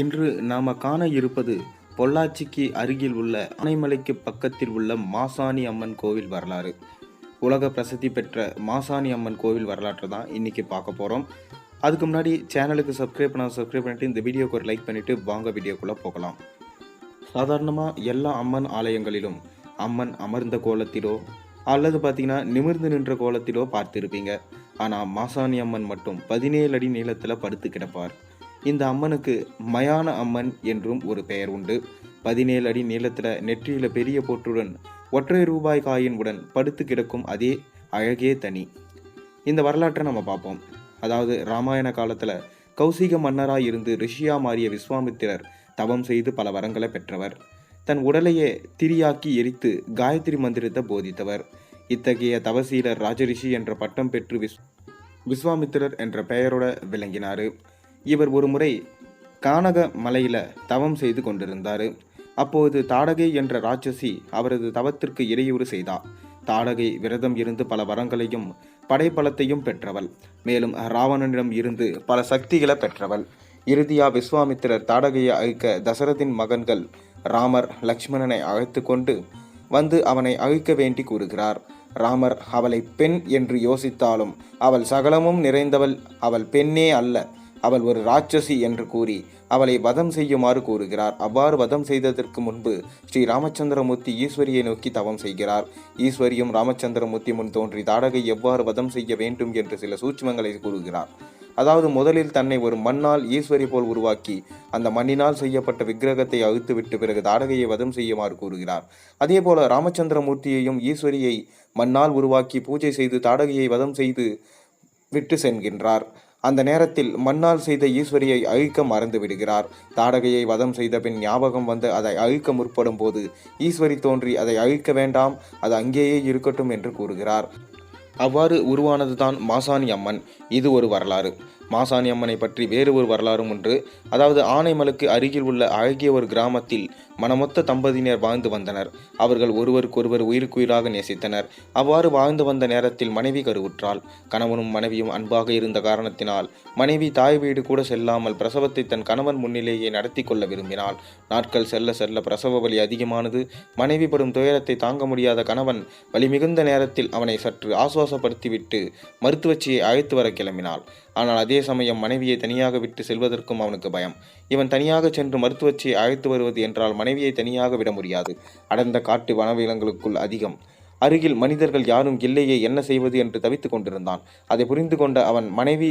இன்று நாம காண இருப்பது பொள்ளாச்சிக்கு அருகில் உள்ள ஆனைமலைக்கு பக்கத்தில் உள்ள மாசாணி அம்மன் கோவில் வரலாறு. உலக பிரசித்தி பெற்ற மாசாணி அம்மன் கோவில் வரலாற்றை தான் இன்னைக்கு பார்க்க போகிறோம் அதுக்கு முன்னாடி சேனலுக்கு சப்ஸ்கிரைப் பண்ண சப்ஸ்கிரைப் பண்ணிட்டு இந்த வீடியோக்கு ஒரு லைக் பண்ணிவிட்டு வாங்க வீடியோக்குள்ளே போகலாம். சாதாரணமாக எல்லா அம்மன் ஆலயங்களிலும் அம்மன் அமர்ந்த கோலத்திலோ அல்லது பார்த்தீங்கன்னா நிமிர்ந்து நின்ற கோலத்திலோ பார்த்துருப்பீங்க. ஆனால் மாசாணி அம்மன் மட்டும் பதினேழு அடி நீளத்தில் படுத்து கிடப்பார். இந்த அம்மனுக்கு மயான அம்மன் என்றும் ஒரு பெயர் உண்டு. பதினேழு அடி நீளத்தில் நெற்றியில் பெரிய போற்றுடன் ஒற்றை ரூபாய் காயின் உடன் படுத்து கிடக்கும் அதே அழகே தனி. இந்த வரலாற்றை நம்ம பார்ப்போம். அதாவது ராமாயண காலத்தில் கௌசிக மன்னராக இருந்து ரிஷியா மாறிய விஸ்வாமித்திரர் தவம் செய்து பல வரங்களை பெற்றவர். தன் உடலையே திரியாக்கி எரித்து காயத்ரி மந்திரத்தை போதித்தவர். இத்தகைய தவசீலர் ராஜரிஷி என்ற பட்டம் பெற்று விஸ் விஸ்வாமித்திரர் என்ற பெயரோட விளங்கினார். இவர் ஒரு முறை கானக மலையில தவம் செய்து கொண்டிருந்தார். அப்போது தாடகை என்ற ராட்சசி அவரது தவத்திற்கு இடையூறு செய்தார் தாடகை விரதம் இருந்து பல வரங்களையும் படைபலத்தையும் பெற்றவள். மேலும் ராவணனிடம் இருந்து பல சக்திகளை பெற்றவள். இறுதியா விஸ்வாமித்திரர் தாடகையை அழிக்க தசரதின் மகன்கள் ராமர் லக்ஷ்மணனை அழைத்து கொண்டு வந்து அவனை அழிக்க வேண்டி கூறுகிறார். ராமர் அவளை பெண் என்று யோசித்தாலும் அவள் சகலமும் நிறைந்தவள். அவள் பெண்ணே அல்ல. அவள் ஒரு ராட்சசி என்று கூறி அவளை வதம் செய்யுமாறு கூறுகிறார். அவ்வாறு வதம் செய்ததற்கு முன்பு ஸ்ரீ ராமச்சந்திரமூர்த்தி ஈஸ்வரியை நோக்கி தவம் செய்கிறார். ஈஸ்வரியும் ராமச்சந்திரமூர்த்தி முன் தோன்றி தாடகை எவ்வாறு வதம் செய்ய வேண்டும் என்று சில சூட்சுமங்களை கூறுகிறார். அதாவது முதலில் தன்னை ஒரு மண்ணால் ஈஸ்வரி போல் உருவாக்கி அந்த மண்ணினால் செய்யப்பட்ட விக்கிரகத்தை அழுத்துவிட்டு பிறகு தாடகையை வதம் செய்யுமாறு கூறுகிறார். அதே போல ராமச்சந்திரமூர்த்தியையும் ஈஸ்வரியை மண்ணால் உருவாக்கி பூஜை செய்து தாடகையை வதம் செய்து விட்டு சென்கின்றார். அந்த நேரத்தில் மண்ணால் செய்த ஈஸ்வரியை அழிக்க மறந்து விடுகிறார். தாடகையை வதம் செய்த பின் ஞாபகம் வந்து அதை அழிக்க முற்படும் போது ஈஸ்வரி தோன்றி அதை அழிக்க வேண்டாம் அது அங்கேயே இருக்கட்டும் என்று கூறுகிறார். அவ்வாறு உருவானதுதான் மாசாணி அம்மன். இது ஒரு வரலாறு. மாசாணி அம்மனை பற்றி வேறு ஒரு வரலாறும் ஒன்று. அதாவது ஆனைமலுக்கு அருகில் உள்ள அழகிய ஒரு கிராமத்தில் மனமொத்த தம்பதியினர் வாழ்ந்து வந்தனர். அவர்கள் ஒருவருக்கொருவர் உயிருக்குயிராக நேசித்தனர். அவ்வாறு வாழ்ந்து வந்த நேரத்தில் மனைவி கருவுற்றாள். கணவனும் மனைவியும் அன்பாக இருந்த காரணத்தினால் மனைவி தாய் வீடு கூட செல்லாமல் பிரசவத்தை தன் கணவன் முன்னிலேயே நடத்தி கொள்ள விரும்பினாள். நாட்கள் செல்ல செல்ல பிரசவ வலி அதிகமானது. மனைவி படும் துயரத்தை தாங்க முடியாத கணவன் வலி மிகுந்த நேரத்தில் அவனை சற்று ஆசுவாசப்படுத்திவிட்டு மருத்துவச்சியை அழைத்து வர கிளம்பினாள். ஆனால் அதே சமயம் மனைவியை தனியாக விட்டு செல்வதற்கும் அவனுக்கு பயம். இவன் தனியாக சென்று மருத்துவச்சி அழைத்து வருவது என்றால் மனைவியை தனியாக விட முடியாது. அடர்ந்த காட்டு வனவிலங்களுக்குள் அதிகம். அருகில் மனிதர்கள் யாரும் இல்லையே என்ன செய்வது என்று தவித்து கொண்டிருந்தான். அதை புரிந்து கொண்ட அவன் மனைவி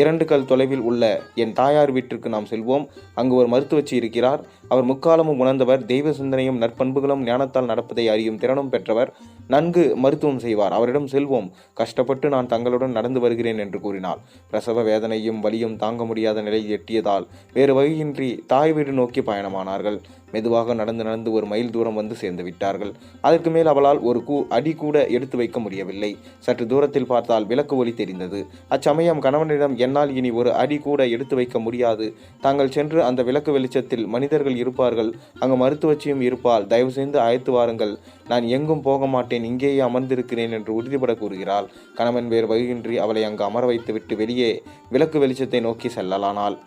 இரண்டு கல் தொலைவில் உள்ள என் தாயார் வீட்டிற்கு நாம் செல்வோம். அங்கு ஒரு மருத்துவச்சி இருக்கிறார். அவர் முக்காலமும் உணர்ந்தவர். தெய்வ சிந்தனையும் நற்பண்புகளும் ஞானத்தால் நடப்பதை அறியும் திறனும் பெற்றவர். நன்கு மருத்துவம் செய்வார். அவரிடம் செல்வோம். கஷ்டப்பட்டு நான் தங்களுடன் நடந்து வருகிறேன் என்று கூறினாள். பிரசவ வேதனையும் வலியும் தாங்க முடியாத நிலையில் எட்டியதால் வேறு வகையின்றி தாய் வீடு நோக்கி பயணமானார்கள். மெதுவாக நடந்து நடந்து ஒரு மைல் தூரம் வந்து சேர்ந்து விட்டார்கள். அதற்கு மேல் அவளால் ஒரு கூ அடி கூட எடுத்து வைக்க முடியவில்லை. சற்று தூரத்தில் பார்த்தால் விளக்கு ஒளி தெரிந்தது. அச்சமயம் கணவனிடம் என்னால் இனி ஒரு அடி கூட எடுத்து வைக்க முடியாது. தாங்கள் சென்று அந்த விளக்கு வெளிச்சத்தில் மனிதர்கள் இருப்பார்கள். அங்கு மருத்துவச்சியும் இருப்பால் தயவு செய்து அழைத்து வாருங்கள். நான் எங்கும் போக மாட்டேன். இங்கேயே அமர்ந்திருக்கிறேன் என்று உறுதிபட கூறுகிறாள். கணவன் வேறு வகையின்றி அவளை அங்கு அமர வைத்துவிட்டு வெளியே விளக்கு வெளிச்சத்தை நோக்கி செல்லலானாள்.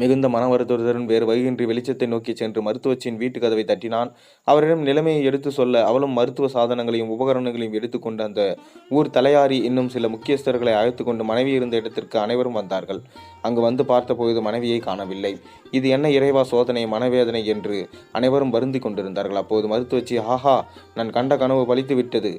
மிகுந்த மன வருத்தத்துடன் வேறு வகையின்றி வெளிச்சத்தை நோக்கி சென்று மருத்துவச்சியின் வீட்டு கதவை தட்டினான். அவரிடம் நிலைமையை எடுத்து சொல்ல அவளும் மருத்துவ சாதனங்களையும் உபகரணங்களையும் எடுத்துக்கொண்டு அந்த ஊர் தலையாரி இன்னும் சில முக்கியஸ்தர்களை அழைத்து கொண்டு மனைவி இருந்த இடத்திற்கு அனைவரும் வந்தார்கள். அங்கு வந்து பார்த்தபோது மனைவியை காணவில்லை. இது என்ன இறைவா சோதனை மனவேதனை என்று அனைவரும் வருந்தி கொண்டிருந்தார்கள். அப்போது மருத்துவச்சி ஹாஹா நான் கண்ட கனவு பலித்து விட்டது.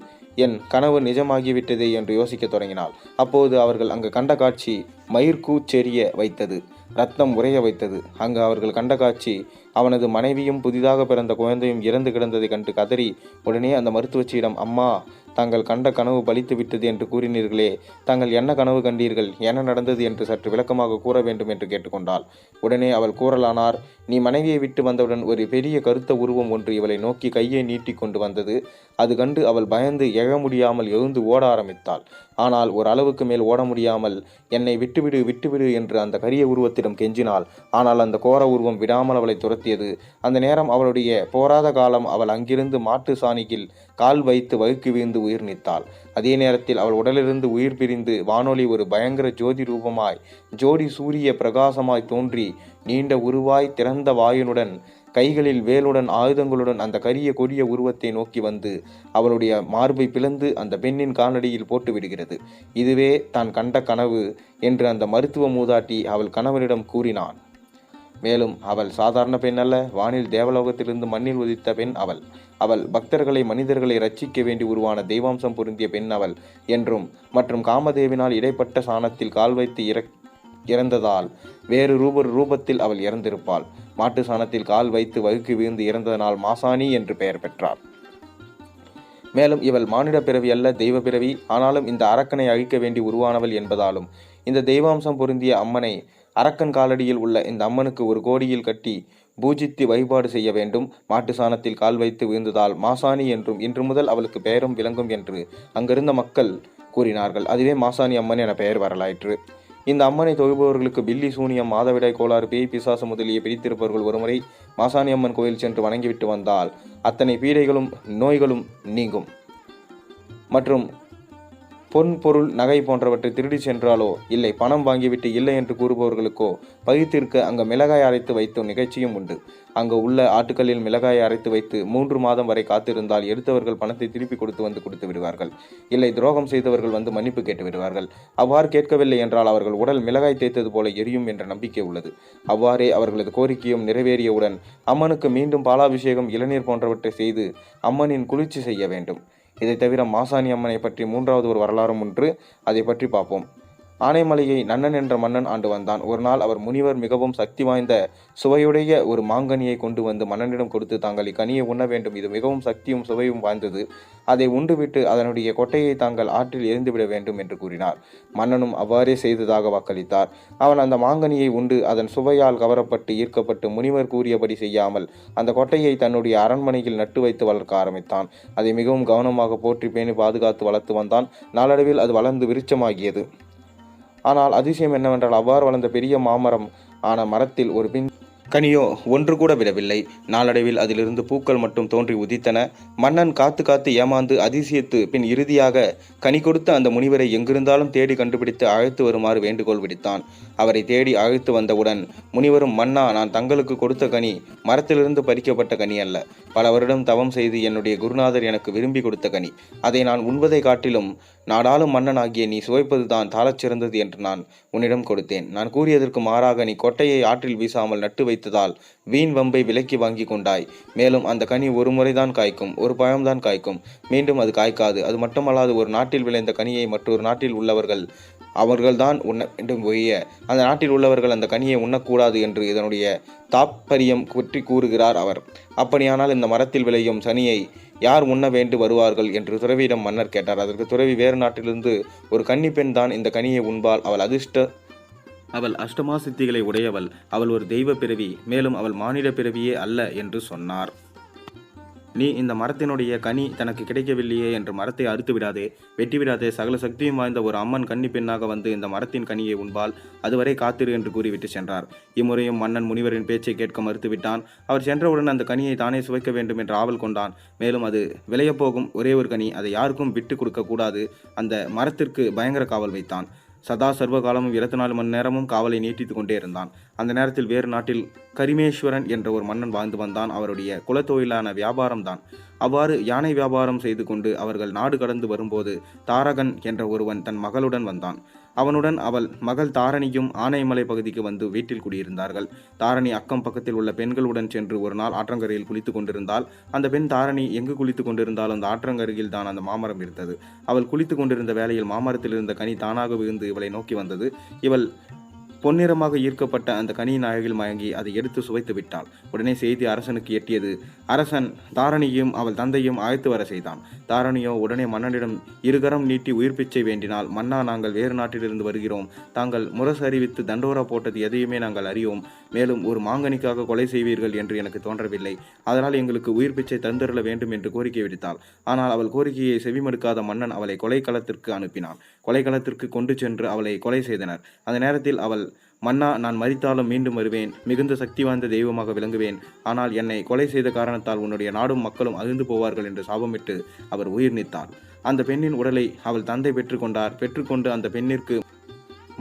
என் கனவு நிஜமாகிவிட்டதே என்று யோசிக்கத் தொடங்கினாள். அப்போது அவர்கள் அங்கு கண்ட காட்சி மயிர்கூச்செறிய வைத்தது. ரத்தம் உறைய வைத்தது. அங்கு அவர்கள் கண்ட காட்சி அவனது மனைவியும் புதிதாக பிறந்த குழந்தையும் இறந்து கிடந்ததை கண்டு கதறி உடனே அந்த மருத்துவச்சியிடம் அம்மா தாங்கள் கண்ட கனவு பலித்து விட்டது என்று கூறினீர்களே தாங்கள் என்ன கனவு கண்டீர்கள்? என்ன நடந்தது? என்று சற்று விளக்கமாக கூற வேண்டும் என்று கேட்டுக்கொண்டாள். உடனே அவள் கூறலானார் நீ மனைவியை விட்டு வந்தவுடன் ஒரு பெரிய கருத்த உருவம் ஒன்று இவளை நோக்கி கையை நீட்டி கொண்டு வந்தது. அது கண்டு அவள் பயந்து எழ முடியாமல் எழுந்து ஓட ஆரம்பித்தாள். ஆனால் ஒரு அளவுக்கு மேல் ஓட முடியாமல் என்னை விட்டுவிடு விட்டுவிடு என்று அந்த கரிய உருவத்திடம் கெஞ்சினாள். ஆனால் அந்த கோர உருவம் விடாமல் அவளை ஏற்படுத்தியது. அந்த நேரம் அவளுடைய போராத காலம் அவள் அங்கிருந்து மாட்டு சாணியில் கால் வைத்து வழுக்கி வீழ்ந்து உயிர் நீத்தாள். அதே நேரத்தில் அவள் உடலிருந்து உயிர் பிரிந்து வானொலி ஒரு பயங்கர ஜோதி ரூபமாய் ஜோடி சூரிய பிரகாசமாய் தோன்றி நீண்ட உருவாய் திறந்த வாயுனுடன் கைகளில் வேலுடன் ஆயுதங்களுடன் அந்த கரிய கொடிய உருவத்தை நோக்கி வந்து அவளுடைய மார்பை பிளந்து அந்த பெண்ணின் காலடியில் போட்டு விடுகிறது. இதுவே தான் கண்ட கனவு என்று அந்த மருத்துவ மூதாட்டி அவள் கணவனிடம் கூறினான். மேலும் அவள் சாதாரண பெண் அல்ல வானில் தேவலோகத்திலிருந்து மண்ணில் உதித்த பெண் அவள். அவள் பக்தர்களை மனிதர்களை ரட்சிக்க வேண்டி உருவான தெய்வாம்சம் பொருந்திய பெண் அவள் என்றும் மற்றும் காமதேவினால் இடைப்பட்ட சாணத்தில் கால் வைத்து இற இறந்ததால் வேறு ரூபர் ரூபத்தில் அவள் இறந்திருப்பாள். மாட்டு சாணத்தில் கால் வைத்து வகுக்கு வீழ்ந்து இறந்ததனால் மாசாணி என்று பெயர் பெற்றார். மேலும் இவள் மானிட பிறவி அல்ல தெய்வ பிறவி. ஆனாலும் இந்த அரக்கனை அழிக்க வேண்டி உருவானவள் என்பதாலும் இந்த தெய்வாம்சம் பொருந்திய அம்மனை அரக்கன் காலடியில் உள்ள இந்த அம்மனுக்கு ஒரு கோடியில் கட்டி பூஜித்து வழிபாடு செய்ய வேண்டும். மாட்டு சாணத்தில் கால் வைத்து விழுந்ததால் மாசாணி என்றும் இன்று முதல் அவளுக்கு பெயரும் விளங்கும் என்று அங்கிருந்த மக்கள் கூறினார்கள். அதுவே மாசாணி அம்மன் என பெயர் வரலாயிற்று இந்த அம்மனை தொழுபவர்களுக்கு பில்லி சூனியம் மாதவிடாய் கோளாறு பேய் பிசாசு முதலிய பிடித்திருப்பவர்கள் ஒருமுறை மாசாணி அம்மன் கோயில் சென்று வணங்கிவிட்டு வந்தால் அத்தனை பீடைகளும் நோய்களும் நீங்கும். மற்றும் பொன் பொருள் நகை போன்றவற்றை திருடி சென்றாலோ? இல்லை பணம் வாங்கிவிட்டு இல்லை என்று கூறுபவர்களுக்கோ? பகித்திற்கு அங்கு மிளகாய் அரைத்து வைத்த நிகழ்ச்சியும் உண்டு. அங்கு உள்ள ஆட்டுக்களில் மிளகாய் அரைத்து வைத்து மூன்று மாதம் வரை காத்திருந்தால் எடுத்தவர்கள் பணத்தை திருப்பி கொடுத்து வந்து கொடுத்து விடுவார்கள். இல்லை துரோகம் செய்தவர்கள் வந்து மன்னிப்பு கேட்டு விடுவார்கள். அவ்வாறு கேட்கவில்லை என்றால் அவர்கள் உடல் மிளகாய் தேய்த்தது போல எரியும் என்ற நம்பிக்கை உள்ளது. அவ்வாறே அவர்களது கோரிக்கையும் நிறைவேறியவுடன் அம்மனுக்கு மீண்டும் பாலாபிஷேகம் இளநீர் போன்றவற்றை செய்து அம்மனின் குளிர்ச்சி செய்ய வேண்டும். இதை தவிர மாசாணி அம்மனை பற்றி மூன்றாவது ஒரு வரலாறும் ஒன்று. அதை பற்றி பார்ப்போம். ஆனைமலையை நன்னன் என்ற மன்னன் ஆண்டு வந்தான். ஒரு நாள் அவர் முனிவர் மிகவும் சக்தி வாய்ந்த சுவையுடைய ஒரு மாங்கனியை கொண்டு வந்து மன்னனிடம் கொடுத்து தாங்கள் இக்கனியை உண்ண வேண்டும். இது மிகவும் சக்தியும் சுவையும் வாய்ந்தது. அதை உண்டுவிட்டு அதனுடைய கொட்டையை தாங்கள் ஆற்றில் எரிந்துவிட வேண்டும் என்று கூறினார். மன்னனும் அவ்வாறே செய்ததாக வாக்களித்தார். அவன் அந்த மாங்கனியை உண்டு அதன் சுவையால் கவரப்பட்டு ஈர்க்கப்பட்டு முனிவர் கூறியபடி செய்யாமல் அந்த கொட்டையை தன்னுடைய அரண்மனையில் நட்டு வைத்து வளர்க்க ஆரம்பித்தான். அதை மிகவும் கவனமாக போற்றி பேணி பாதுகாத்து வளர்த்து வந்தான். நாளடைவில் அது வளர்ந்து விருச்சமாகியது ஆனால் அதிசயம் என்னவென்றால் அவ்வாறு வளர்ந்த பெரிய மாமரம் ஆன மரத்தில் ஒரு பின் கனியோ ஒன்று கூட விடவில்லை. நாளடைவில் அதிலிருந்து பூக்கள் மட்டும் தோன்றி உதித்தன. மன்னன் காத்து காத்து ஏமாந்து அதிசயத்து பின் இறுதியாக கனி கொடுத்த அந்த முனிவரை எங்கிருந்தாலும் தேடி கண்டுபிடித்து அழைத்து வருமாறு வேண்டுகோள் விடுத்தான். அவரை தேடி அழைத்து வந்தவுடன் முனிவரும் மன்னா நான் தங்களுக்கு கொடுத்த கனி மரத்திலிருந்து பறிக்கப்பட்ட கனி அல்ல. பல வருடம் தவம் செய்து என்னுடைய குருநாதர் எனக்கு விரும்பி கொடுத்த கனி. அதை நான் உண்பதை காட்டிலும் நாடாளும் மன்னனாகிய நீ சுவைப்பதுதான் தாளச் சிறந்தது என்று நான் உன்னிடம் கொடுத்தேன். நான் கூறியதற்கு மாறாக நீ கொட்டையை ஆற்றில் வீசாமல் நட்டு வைத்து வைத்ததால் வீண் வம்பை விலக்கி வாங்கி கொண்டாய். மேலும் அந்த கனி ஒரு முறைதான் காய்க்கும் ஒரு பழம்தான் காய்க்கும். மீண்டும் அது காய்க்காது. அது மட்டுமல்லாது ஒரு நாட்டில் விளைந்த கனியை மற்றொரு நாட்டில் உள்ளவர்கள் அவர்கள்தான் உண்ண வேண்டும் ஒழிய அந்த நாட்டில் உள்ளவர்கள் அந்த கனியை உண்ணக்கூடாது என்று இதனுடைய தாற்பரியம் பற்றி கூறுகிறார் அவர். அப்படியானால் இந்த மரத்தில் விளையும் சனியை யார் உண்ண வேண்டு வருவார்கள் என்று துறவியிடம் மன்னர் கேட்டார். அதற்கு துறவி வேறு நாட்டிலிருந்து ஒரு கன்னி பெண் தான் இந்த கனியை உண்பால் அவள் அதிர்ஷ்ட அவள் அஷ்டமா சித்திகளை உடையவள். அவள் ஒரு தெய்வ பிறவி மேலும் அவள் மானிட பிறவியே அல்ல என்று சொன்னார். நீ இந்த மரத்தினுடைய கனி தனக்கு கிடைக்கவில்லையே என்று மரத்தை அறுத்து விடாதே. வெட்டி விடாதே. சகல சக்தியும் வாய்ந்த ஒரு அம்மன் கன்னி பெண்ணாக வந்து இந்த மரத்தின் கனியை உண்பால் அதுவரை காத்திரு என்று கூறிவிட்டு சென்றார். இம்முறையும் மன்னன் முனிவரின் பேச்சை கேட்க மறுத்துவிட்டான். அவர் சென்றவுடன் அந்த கனியை தானே சுவைக்க வேண்டும் என்று ஆவல் கொண்டான். மேலும் அது விளையப்போகும் ஒரே ஒரு கனி அதை யாருக்கும் விட்டு கொடுக்க கூடாது. அந்த மரத்திற்கு பயங்கர காவல் வைத்தான். சதா சர்வ காலமும் இருபத்தி நாலு மணி நேரமும் காவலை நீட்டித்து கொண்டே இருந்தான். அந்த நேரத்தில் வேறு நாட்டில் கரிமேஸ்வரன் என்ற ஒரு மன்னன் வாழ்ந்து வந்தான். அவருடைய குலத்தொழிலான வியாபாரம் தான். அவ்வாறு யானை வியாபாரம் செய்து கொண்டு அவர்கள் நாடு கடந்து வரும்போது தாரகன் என்ற ஒருவன் தன் மகளுடன் வந்தான். அவனுடன் அவள் மகள் தாரணியும் ஆனைமலை பகுதிக்கு வந்து வீட்டில் குடியிருந்தார்கள். தாரணி அக்கம் பக்கத்தில் உள்ள பெண்களுடன் சென்று ஒரு நாள் ஆற்றங்கரையில் குளித்து கொண்டிருந்தால் அந்த பெண் தாரணி எங்கு குளித்து கொண்டிருந்தாலும் அந்த ஆற்றங்கரையில் தான் அந்த மாமரம் இருந்தது. அவள் குளித்து கொண்டிருந்த வேளையில் மாமரத்தில் இருந்த கனி தானாக விழுந்து இவளை நோக்கி வந்தது. இவள் பொன்னிறமாக ஈர்க்கப்பட்ட அந்த கனியின் அழகில் மயங்கி அதை எடுத்து சுவைத்து விட்டாள். உடனே செய்தி அரசனுக்கு எட்டியது. அரசன் தாரணியும் அவள் தந்தையும் அழைத்து வர செய்தான். தாரணியோ உடனே மன்னனிடம் இருகரம் நீட்டி உயிர் பிச்சை வேண்டினால் மன்னா நாங்கள் வேறு நாட்டிலிருந்து வருகிறோம். தாங்கள் முரசு அறிவித்து தண்டோரா போட்டது எதையுமே நாங்கள் அறியோம். மேலும் ஒரு மாங்கனிக்காக கொலை செய்வீர்கள் என்று எனக்கு தோன்றவில்லை. அதனால் எங்களுக்கு உயிர் பிச்சை தந்திருள வேண்டும் என்று கோரிக்கை விடுத்தாள். ஆனால் அவள் கோரிக்கையை செவிமடுக்காத மன்னன் அவளை கொலைக்களத்திற்கு அனுப்பினான். கொலைக்களத்திற்கு கொண்டு சென்று அவளை கொலை செய்தனர். அந்த நேரத்தில் அவள் மன்னா நான் மறித்தாலும் மீண்டும் வருவேன். மிகுந்த சக்தி வாய்ந்த தெய்வமாக விளங்குவேன். ஆனால் என்னை கொலை செய்த காரணத்தால் உன்னுடைய நாடும் மக்களும் அழிந்து போவார்கள் என்று சாபமிட்டு அவர் உயிர் நீத்தார். அந்த பெண்ணின் உடலை அவள் தந்தை பெற்றுக்கொண்டார். பெற்றுக்கொண்டு அந்த பெண்ணிற்கு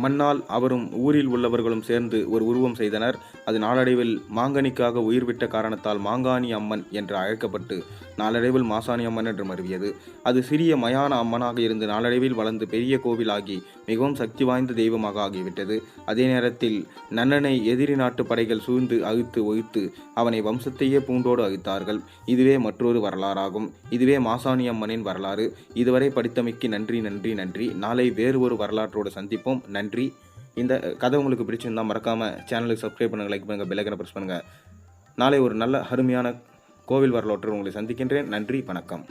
மன்னால் அவரும் ஊரில் உள்ளவர்களும் சேர்ந்து ஒரு உருவம் செய்தனர். அது நாளடைவில் மாங்கனிக்காக உயிர் விட்ட காரணத்தால் மாங்காணி அம்மன் என்று அழைக்கப்பட்டு நாளடைவில் மாசாணி அம்மன் என்று மருவியது. அது சிறிய மயான அம்மனாக இருந்து நாளடைவில் வளர்ந்து பெரிய கோவிலாகி மிகவும் சக்தி வாய்ந்த தெய்வமாக ஆகிவிட்டது. அதே நேரத்தில் நன்னனை எதிரி நாட்டு படைகள் சூழ்ந்து அழித்து ஒழித்து அவனை வம்சத்தையே பூண்டோடு அழித்தார்கள் இதுவே மற்றொரு வரலாறாகும். இதுவே மாசாணி அம்மனின் வரலாறு. இதுவரை படித்தமைக்கு நன்றி நன்றி நன்றி. நாளை வேறு ஒரு வரலாற்றோடு சந்திப்போம். நன்றி. இந்த கதை உங்களுக்கு பிடிச்சிருந்தால் மறக்காமல் சேனலுக்கு சப்ஸ்கிரைப் பண்ணுங்கள் லைக் பண்ணுங்கள் பெல்லைக்கனை ப்ரெஸ் பண்ணுங்கள் நாளை ஒரு நல்ல அருமையான கோவில் வரலாற்று உங்களை சந்திக்கின்றேன். நன்றி வணக்கம்.